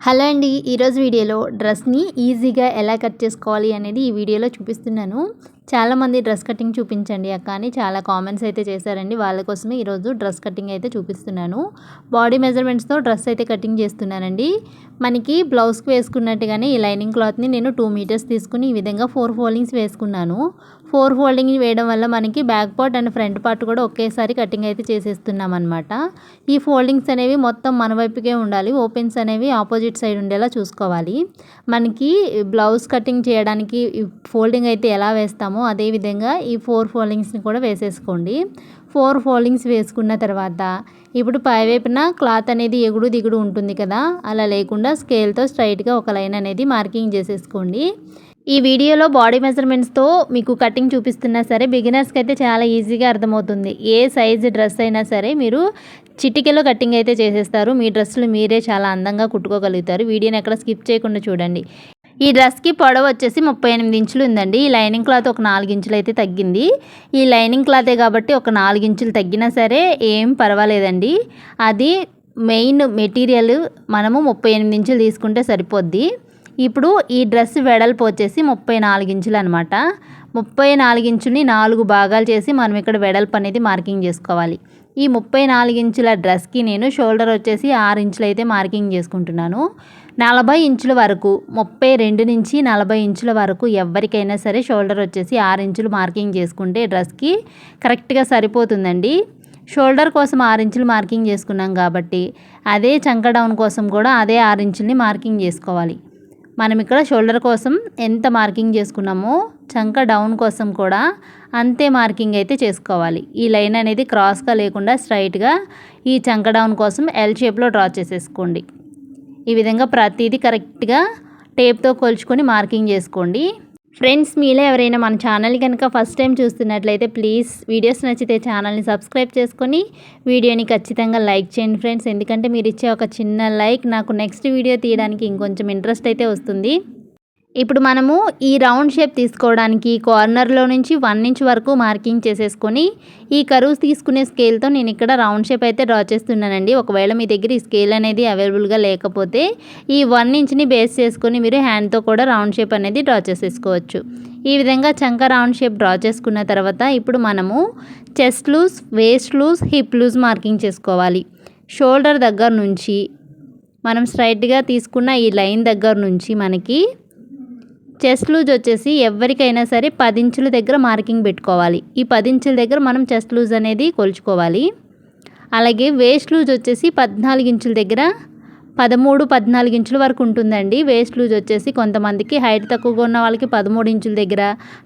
Hello అండి ఈరోజు వీడియోలో డ్రెస్ని ఈజీగా ఎలా కట్ చేసుకోవాలి అనేది ఈ వీడియోలో చూపిస్తున్నాను. చాలామంది డ్రెస్ కటింగ్ చూపించండి అక్క అని చాలా కామెంట్స్ అయితే చేశారండి. వాళ్ళ కోసమే ఈరోజు డ్రెస్ కటింగ్ అయితే చూపిస్తున్నాను. బాడీ మెజర్మెంట్స్తో డ్రెస్ అయితే కటింగ్ చేస్తున్నానండి. మనకి బ్లౌజ్కి వేసుకున్నట్టుగానే ఈ లైనింగ్ క్లాత్ని నేను టూ మీటర్స్ తీసుకుని ఈ విధంగా ఫోర్ ఫోల్డింగ్స్ వేసుకున్నాను. ఫోర్ ఫోల్డింగ్ వేయడం వల్ల మనకి back part and front part కూడా ఒకేసారి కటింగ్ అయితే చేసేస్తున్నాం అనమాట ఈ ఫోల్డింగ్స్ అనేవి మొత్తం మన వైపుకే ఉండాలి. ఓపెన్స్ అనేవి ఆపోజిట్ సైడ్ ఉండేలా చూసుకోవాలి. మనకి బ్లౌజ్ కటింగ్ చేయడానికి ఫోల్డింగ్ అయితే ఎలా వేస్తామో అదేవిధంగా ఈ ఫోర్ ఫోల్డింగ్స్ని కూడా వేసేసుకోండి. ఫోర్ ఫోల్డింగ్స్ వేసుకున్న తర్వాత ఇప్పుడు పైవైపున క్లాత్ అనేది ఎగుడు దిగుడు ఉంటుంది కదా అలా లేకుండా స్కేల్తో స్ట్రైట్గా ఒక లైన్ అనేది మార్కింగ్ చేసేసుకోండి. ఈ వీడియోలో బాడీ మెజర్మెంట్స్తో మీకు కటింగ్ చూపిస్తున్నా సరే బిగినర్స్కి అయితే చాలా ఈజీగా అర్థమవుతుంది. ఏ సైజ్ డ్రెస్ అయినా సరే మీరు చిటికెలో కటింగ్ అయితే చేసేస్తారు. మీ డ్రెస్సులు మీరే చాలా అందంగా కుట్టుకోగలుగుతారు. వీడియోని ఎక్కడ స్కిప్ చేయకుండా చూడండి. ఈ డ్రెస్కి పొడవు వచ్చేసి ముప్పై ఎనిమిది ఇంచులు ఉందండి. ఈ లైనింగ్ క్లాత్ ఒక నాలుగు ఇంచులు అయితే తగ్గింది. ఈ లైనింగ్ క్లాతే కాబట్టి ఒక నాలుగు ఇంచులు తగ్గినా సరే ఏం పర్వాలేదండి. అది మెయిన్ మెటీరియల్ మనము ముప్పై ఎనిమిది ఇంచులు తీసుకుంటే సరిపోద్ది. ఇప్పుడు ఈ డ్రెస్ వెడల్పు వచ్చేసి ముప్పై నాలుగు ఇంచులు అనమాట ముప్పై నాలుగు ఇంచుని నాలుగు భాగాలు చేసి మనం ఇక్కడ వెడల్పు అనేది మార్కింగ్ చేసుకోవాలి. ఈ ముప్పై నాలుగు ఇంచుల డ్రెస్కి నేను షోల్డర్ వచ్చేసి ఆరు ఇంచులు అయితే మార్కింగ్ చేసుకుంటున్నాను. నలభై ఇంచుల వరకు ముప్పై రెండు నుంచి నలభై ఇంచుల వరకు ఎవరికైనా సరే షోల్డర్ వచ్చేసి ఆరు ఇంచులు మార్కింగ్ చేసుకుంటే డ్రెస్కి కరెక్ట్గా సరిపోతుందండి. షోల్డర్ కోసం ఆరు ఇంచులు మార్కింగ్ చేసుకున్నాం కాబట్టి అదే చంక డౌన్ కోసం కూడా అదే ఆరు ఇంచుల్ని మార్కింగ్ చేసుకోవాలి. మనం ఇక్కడ షోల్డర్ కోసం ఎంత మార్కింగ్ చేసుకున్నామో చంక డౌన్ కోసం కూడా అంతే మార్కింగ్ అయితే చేసుకోవాలి. ఈ లైన్ అనేది క్రాస్గా లేకుండా స్ట్రైట్గా ఈ చంక డౌన్ కోసం ఎల్ షేప్లో డ్రా చేసేసుకోండి. ఈ విధంగా ప్రతిదీ కరెక్ట్గా టేప్తో కొలుచుకొని మార్కింగ్ చేసుకోండి. ఫ్రెండ్స్ మీలో ఎవరైనా మన ఛానల్ కనుక ఫస్ట్ టైం చూస్తున్నట్లయితే ప్లీజ్ వీడియోస్ నచ్చితే ఛానల్ని సబ్స్క్రైబ్ చేసుకొని వీడియోని ఖచ్చితంగా లైక్ చేయండి ఫ్రెండ్స్. ఎందుకంటే మీరు ఇచ్చే ఒక చిన్న లైక్ నాకు నెక్స్ట్ వీడియో తీయడానికి ఇంకొంచెం ఇంట్రెస్ట్ అయితే వస్తుంది. ఇప్పుడు మనము ఈ రౌండ్ షేప్ తీసుకోవడానికి కార్నర్లో నుంచి వన్ ఇంచ్ వరకు మార్కింగ్ చేసేసుకొని ఈ కరువు తీసుకునే స్కేల్తో నేను ఇక్కడ రౌండ్ షేప్ అయితే డ్రా చేస్తున్నానండి. ఒకవేళ మీ దగ్గర ఈ స్కేల్ అనేది అవైలబుల్గా లేకపోతే ఈ వన్ ఇంచ్ని బేస్ చేసుకొని మీరు హ్యాండ్తో కూడా రౌండ్ షేప్ అనేది డ్రా చేసేసుకోవచ్చు. ఈ విధంగా చంక రౌండ్ షేప్ డ్రా చేసుకున్న తర్వాత ఇప్పుడు మనము chest loose waist loose hip loose marking చేసుకోవాలి. షోల్డర్ దగ్గర నుంచి మనం స్ట్రైట్గా తీసుకున్న ఈ లైన్ దగ్గర నుంచి మనకి చెస్ట్ లూజ్ వచ్చేసి ఎవరికైనా సరే పది ఇంచుల దగ్గర మార్కింగ్ పెట్టుకోవాలి. ఈ పది ఇంచుల దగ్గర మనం చెస్ట్ లూజ్ అనేది కొలుచుకోవాలి. అలాగే వేస్ట్ లూజ్ వచ్చేసి పద్నాలుగు ఇంచుల దగ్గర పదమూడు పద్నాలుగు ఇంచుల వరకు ఉంటుందండి. వేస్ట్ లూజ్ వచ్చేసి కొంతమందికి హైట్ తక్కువగా ఉన్న వాళ్ళకి పదమూడు ఇంచుల దగ్గర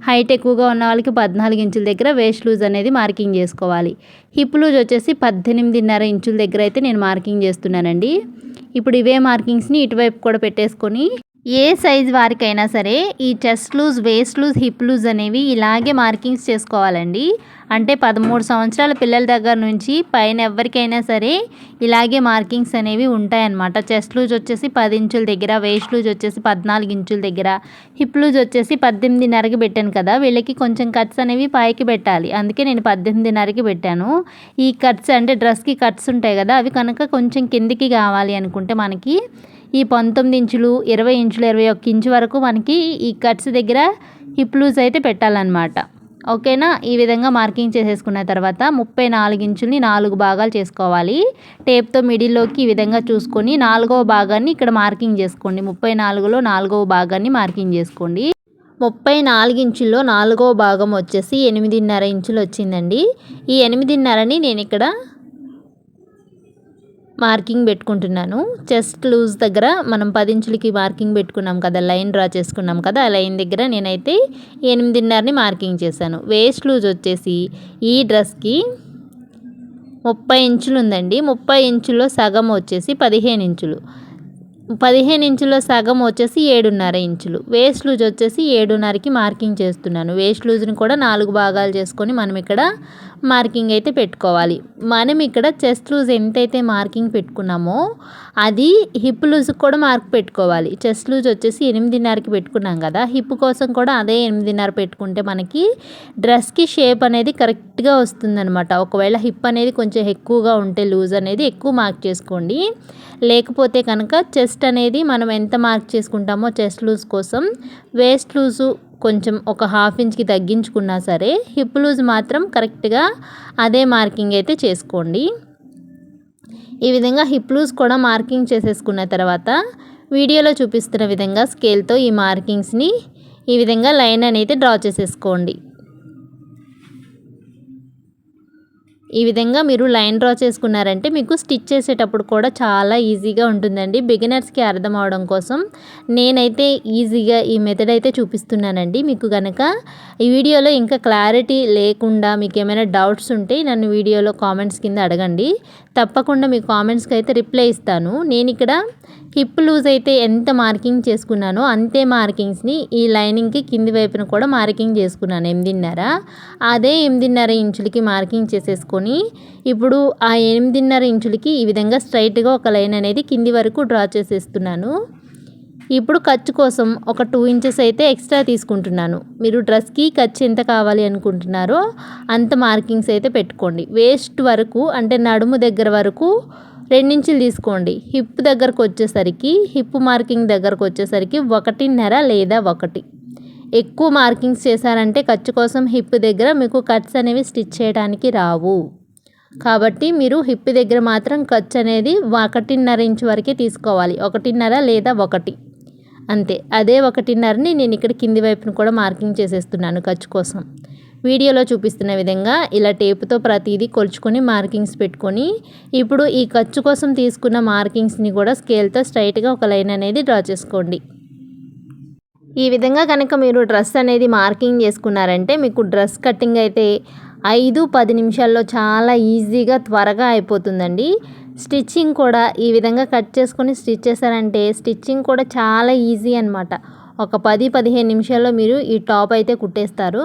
హైట్ ఎక్కువగా ఉన్న వాళ్ళకి పద్నాలుగు ఇంచుల దగ్గర వేస్ట్ లూజ్ అనేది మార్కింగ్ చేసుకోవాలి. హిప్ లూజ్ వచ్చేసి పద్దెనిమిదిన్నర ఇంచుల దగ్గర అయితే నేను మార్కింగ్ చేస్తున్నానండి. ఇప్పుడు ఇవే మార్కింగ్స్ని ఇటువైపు కూడా పెట్టేసుకొని ఏ సైజ్ వారికైనా సరే ఈ chest loose waist loose hip loose అనేవి ఇలాగే మార్కింగ్స్ చేసుకోవాలండి. అంటే పదమూడు సంవత్సరాల పిల్లల దగ్గర నుంచి పైన ఎవరికైనా సరే ఇలాగే మార్కింగ్స్ అనేవి ఉంటాయన్నమాట. చెస్ట్ లూజ్ వచ్చేసి పది ఇంచుల దగ్గర వేస్ట్ లూజ్ వచ్చేసి పద్నాలుగు ఇంచుల దగ్గర హిప్ లూజ్ వచ్చేసి పద్దెనిమిదిన్నరకి పెట్టాను కదా వీళ్ళకి కొంచెం కట్స్ అనేవి పైకి పెట్టాలి. అందుకే నేను పద్దెనిమిదిన్నరకి పెట్టాను. ఈ కట్స్ అంటే డ్రెస్కి కట్స్ ఉంటాయి కదా అవి కనుక కొంచెం కిందికి కావాలి అనుకుంటే మనకి ఈ పంతొమ్మిది ఇంచులు ఇరవై ఇంచులు ఇరవై ఒక్క ఇంచు వరకు మనకి ఈ కట్స్ దగ్గర హిప్ లూజ్ అయితే పెట్టాలన్నమాట. ఓకేనా? ఈ విధంగా మార్కింగ్ చేసేసుకున్న తర్వాత ముప్పై నాలుగు ఇంచుల్ని నాలుగు భాగాలు చేసుకోవాలి. టేప్తో మిడిల్లోకి ఈ విధంగా చూసుకొని నాలుగవ భాగాన్ని ఇక్కడ మార్కింగ్ చేసుకోండి. ముప్పై నాలుగులో నాలుగవ భాగాన్ని మార్కింగ్ చేసుకోండి. ముప్పై నాలుగు ఇంచుల్లో నాలుగవ భాగం వచ్చేసి ఎనిమిదిన్నర ఇంచులు వచ్చిందండి. ఈ ఎనిమిదిన్నరని నేను ఇక్కడ మార్కింగ్ పెట్టుకుంటున్నాను. చెస్ట్ లూజ్ దగ్గర మనం పది ఇంచులకి మార్కింగ్ పెట్టుకున్నాం కదా లైన్ డ్రా చేసుకున్నాం కదా ఆ లైన్ దగ్గర నేనైతే ఎనిమిదిన్నరని మార్కింగ్ చేశాను. వేస్ట్ లూజ్ వచ్చేసి ఈ డ్రెస్కి ముప్పై ఇంచులు ఉందండి. ముప్పై ఇంచుల్లో సగం వచ్చేసి పదిహేను ఇంచులు. పదిహేను ఇంచుల సగం వచ్చేసి ఏడున్నర ఇంచులు. వేస్ట్ లూజ్ వచ్చేసి ఏడున్నరకి మార్కింగ్ చేస్తున్నాను. వేస్ట్ లూజ్ని కూడా నాలుగు భాగాలు చేసుకొని మనం ఇక్కడ మార్కింగ్ అయితే పెట్టుకోవాలి. మనం ఇక్కడ చెస్ట్ లూజ్ ఎంతైతే మార్కింగ్ పెట్టుకున్నామో అది హిప్ లూజ్కి కూడా మార్క్ పెట్టుకోవాలి. చెస్ట్ లూజ్ వచ్చేసి ఎనిమిదిన్నరకి పెట్టుకున్నాం కదా హిప్ కోసం కూడా అదే ఎనిమిదిన్నర పెట్టుకుంటే మనకి డ్రెస్కి షేప్ అనేది కరెక్ట్గా వస్తుందనమాట ఒకవేళ హిప్ అనేది కొంచెం ఎక్కువగా ఉంటే లూజ్ అనేది ఎక్కువ మార్క్ చేసుకోండి. లేకపోతే కనుక చెస్ట్ వేస్ట్ అనేది మనం ఎంత మార్క్ చేసుకుంటామో చెస్ట్ లూజ్ కోసం వేస్ట్ లూజు కొంచెం ఒక హాఫ్ ఇంచ్కి తగ్గించుకున్నా సరే హిప్ లూజ్ మాత్రం కరెక్ట్గా అదే మార్కింగ్ అయితే చేసుకోండి. ఈ విధంగా హిప్ లూజ్ కూడా మార్కింగ్ చేసేసుకున్న తర్వాత వీడియోలో చూపిస్తున్న విధంగా స్కేల్తో ఈ మార్కింగ్స్ని ఈ విధంగా లైన్ అనేది డ్రా చేసేసుకోండి. ఈ విధంగా మీరు లైన్ డ్రా చేసుకున్నారంటే మీకు స్టిచ్ చేసేటప్పుడు కూడా చాలా ఈజీగా ఉంటుందండి. బిగినర్స్కి అర్థం అవడం కోసం నేనైతే ఈజీగా ఈ మెథడ్ అయితే చూపిస్తున్నానండి. మీకు కనుక ఈ వీడియోలో ఇంకా క్లారిటీ లేకుండా మీకు ఏమైనా డౌట్స్ ఉంటే నన్ను వీడియోలో కామెంట్స్ కింద అడగండి. తప్పకుండా మీ కామెంట్స్కి అయితే రిప్లై ఇస్తాను. నేను ఇక్కడ హిప్ లూజ్ అయితే ఎంత మార్కింగ్ చేసుకున్నానో అంతే మార్కింగ్స్ని ఈ లైనింగ్కి కింది వైపున కూడా మార్కింగ్ చేసుకున్నాను. ఎనిమిదిన్నర. అదే ఎనిమిదిన్నర ఇంచులకి మార్కింగ్ చేసేసుకొని ఇప్పుడు ఆ ఎనిమిదిన్నర ఇంచులకి ఈ విధంగా స్ట్రైట్గా ఒక లైన్ అనేది కింది వరకు డ్రా చేసేస్తున్నాను. ఇప్పుడు ఖర్చు కోసం ఒక టూ ఇంచెస్ అయితే ఎక్స్ట్రా తీసుకుంటున్నాను. మీరు డ్రెస్కి ఖర్చు ఎంత కావాలి అనుకుంటున్నారో అంత మార్కింగ్స్ అయితే పెట్టుకోండి. వేస్ట్ వరకు అంటే నడుము దగ్గర వరకు రెండించులు తీసుకోండి. హిప్ దగ్గరకు వచ్చేసరికి హిప్ మార్కింగ్ దగ్గరకు వచ్చేసరికి ఒకటిన్నర లేదా ఒకటి. ఎక్కువ మార్కింగ్స్ చేశారంటే ఖర్చు కోసం హిప్ దగ్గర మీకు కట్స్ అనేవి స్టిచ్ చేయడానికి రావు. కాబట్టి మీరు హిప్ దగ్గర మాత్రం ఖర్చు అనేది ఒకటిన్నర ఇంచు వరకే తీసుకోవాలి. ఒకటిన్నర లేదా ఒకటి. అంతే. అదే ఒకటిన్నరని నేను ఇక్కడ కింది వైపును కూడా మార్కింగ్ చేసేస్తున్నాను ఖర్చు కోసం. వీడియోలో చూపిస్తున్న విధంగా ఇలా టేపుతో ప్రతిదీ కొలుచుకొని మార్కింగ్స్ పెట్టుకొని ఇప్పుడు ఈ ఖర్చు కోసం తీసుకున్న మార్కింగ్స్ని కూడా స్కేల్తో స్ట్రైట్గా ఒక లైన్ అనేది డ్రా చేసుకోండి. ఈ విధంగా కనుక మీరు డ్రెస్ అనేది మార్కింగ్ చేసుకున్నారంటే మీకు డ్రెస్ కటింగ్ అయితే ఐదు పది నిమిషాల్లో చాలా ఈజీగా త్వరగా అయిపోతుందండి. స్టిచ్చింగ్ కూడా ఈ విధంగా కట్ చేసుకొని స్టిచ్ చేశారంటే స్టిచ్చింగ్ కూడా చాలా ఈజీ అనమాట ఒక పది పదిహేను నిమిషాల్లో మీరు ఈ టాప్ అయితే కుట్టేస్తారు.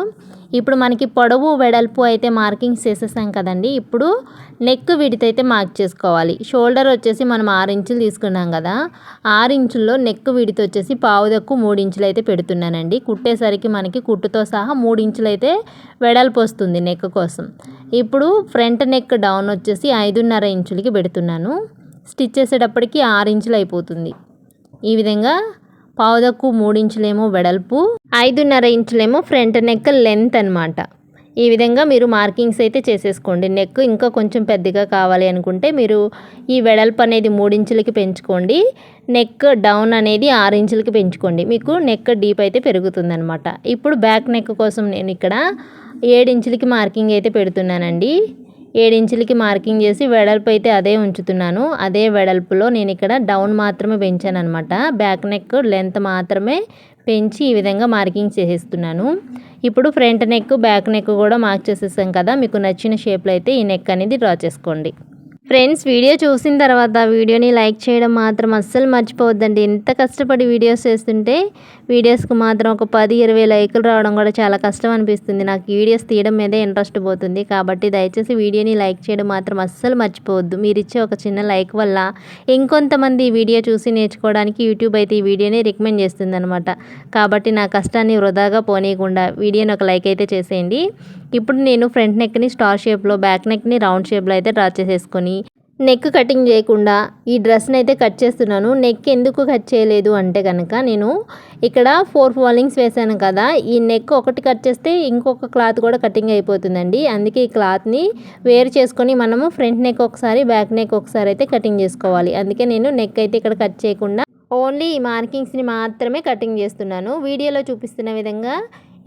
ఇప్పుడు మనకి పొడవు వెడల్పు అయితే మార్కింగ్స్ చేసేసాం కదండి. ఇప్పుడు నెక్ విడిత అయితే మార్క్ చేసుకోవాలి. షోల్డర్ వచ్చేసి మనం ఆరు ఇంచులు తీసుకున్నాం కదా. ఆరు ఇంచుల్లో నెక్ విడిత వచ్చేసి పావుదక్కు మూడు ఇంచులు అయితే పెడుతున్నానండి. కుట్టేసరికి మనకి కుట్టుతో సహా మూడు ఇంచులు అయితే వెడల్పు వస్తుంది నెక్ కోసం. ఇప్పుడు ఫ్రంట్ నెక్ డౌన్ వచ్చేసి ఐదున్నర ఇంచులకి పెడుతున్నాను. స్టిచ్ చేసేటప్పటికి ఆరు ఇంచులు అయిపోతుంది. ఈ విధంగా పావుదక్కు మూడు ఇంచులేమో వెడల్పు ఐదున్నర ఇంచులేమో ఫ్రంట్ నెక్ లెంత్ అనమాట ఈ విధంగా మీరు మార్కింగ్స్ అయితే చేసేసుకోండి. నెక్ ఇంకా కొంచెం పెద్దగా కావాలి అనుకుంటే మీరు ఈ వెడల్పు అనేది మూడించులకి పెంచుకోండి. నెక్ డౌన్ అనేది ఆరు ఇంచులకి పెంచుకోండి. మీకు నెక్ డీప్ అయితే పెరుగుతుందనమాట ఇప్పుడు బ్యాక్ నెక్ కోసం నేను ఇక్కడ ఏడించులకి మార్కింగ్ అయితే పెడుతున్నానండి. ఏడించులకి మార్కింగ్ చేసి వెడల్పు అయితే అదే ఉంచుతున్నాను. అదే వెడల్పులో నేను ఇక్కడ డౌన్ మాత్రమే పెంచాను అనమాట బ్యాక్ నెక్ లెంత్ మాత్రమే పెంచి ఈ విధంగా మార్కింగ్ చేసేస్తున్నాను. ఇప్పుడు ఫ్రంట్ నెక్ బ్యాక్ నెక్ కూడా మార్క్ చేసేసాం కదా మీకు నచ్చిన షేప్లో అయితే ఈ నెక్ అనేది డ్రా చేసుకోండి. ఫ్రెండ్స్ వీడియో చూసిన తర్వాత వీడియోని లైక్ చేయడం మాత్రం అస్సలు మర్చిపోవద్దండి. ఎంత కష్టపడి వీడియోస్ చేస్తుంటే వీడియోస్కి మాత్రం ఒక పది ఇరవై లైకులు రావడం కూడా చాలా కష్టం అనిపిస్తుంది. నాకు వీడియోస్ తీయడం మీదే ఇంట్రెస్ట్ పోతుంది. కాబట్టి దయచేసి వీడియోని లైక్ చేయడం మాత్రం అస్సలు మర్చిపోవద్దు. మీరు ఇచ్చే ఒక చిన్న లైక్ వల్ల ఇంకొంతమంది ఈ వీడియో చూసి నేర్చుకోవడానికి యూట్యూబ్ అయితే ఈ వీడియోని రికమెండ్ చేస్తుందనమాట కాబట్టి నా కష్టాన్ని వృధాగా పోనీయకుండా వీడియోని ఒక లైక్ అయితే చేసేయండి. ఇప్పుడు నేను ఫ్రంట్ నెక్ని స్టార్ షేప్లో బ్యాక్ నెక్ని రౌండ్ షేప్లో అయితే డ్రా చేసేసుకొని నెక్ కటింగ్ చేయకుండా ఈ డ్రెస్ని అయితే కట్ చేస్తున్నాను. నెక్ ఎందుకు కట్ చేయలేదు అంటే కనుక నేను ఇక్కడ ఫోర్ ఫాలింగ్స్ వేసాను కదా. ఈ నెక్ ఒకటి కట్ చేస్తే ఇంకొక క్లాత్ కూడా కటింగ్ అయిపోతుందండి. అందుకే ఈ క్లాత్ని వేరు చేసుకొని మనము ఫ్రంట్ నెక్ ఒకసారి బ్యాక్ నెక్ ఒకసారి అయితే కటింగ్ చేసుకోవాలి. అందుకే నేను నెక్ అయితే ఇక్కడ కట్ చేయకుండా ఓన్లీ ఈ మార్కింగ్స్ని మాత్రమే కటింగ్ చేస్తున్నాను. వీడియోలో చూపిస్తున్న విధంగా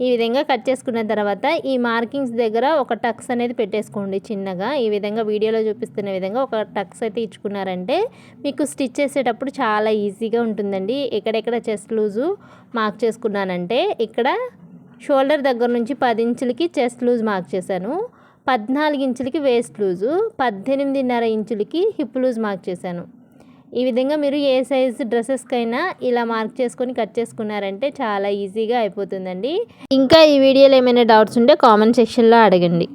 ఈ విధంగా కట్ చేసుకున్న తర్వాత ఈ మార్కింగ్స్ దగ్గర ఒక టక్స్ అనేది పెట్టేసుకోండి చిన్నగా. ఈ విధంగా వీడియోలో చూపిస్తున్న విధంగా ఒక టక్స్ అయితే ఇచ్చుకున్నారంటే మీకు స్టిచ్ చేసేటప్పుడు చాలా ఈజీగా ఉంటుందండి. ఎక్కడెక్కడ చెస్ట్ లూజు మార్క్ చేసుకున్నానంటే ఇక్కడ షోల్డర్ దగ్గర నుంచి పది ఇంచులకి చెస్ట్ లూజ్ మార్క్ చేశాను. పద్నాలుగు ఇంచులకి వేస్ట్ లూజు పద్దెనిమిదిన్నర ఇంచులకి హిప్ లూజ్ మార్క్ చేశాను. ఈ విధంగా మీరు ఏ సైజ్ డ్రెస్సెస్కైనా ఇలా మార్క్ చేసుకొని కట్ చేసుకున్నారంటే చాలా ఈజీగా అయిపోతుందండి. ఇంకా ఈ వీడియోలో ఏమైనా డౌట్స్ ఉంటే కామెంట్ సెక్షన్లో అడగండి.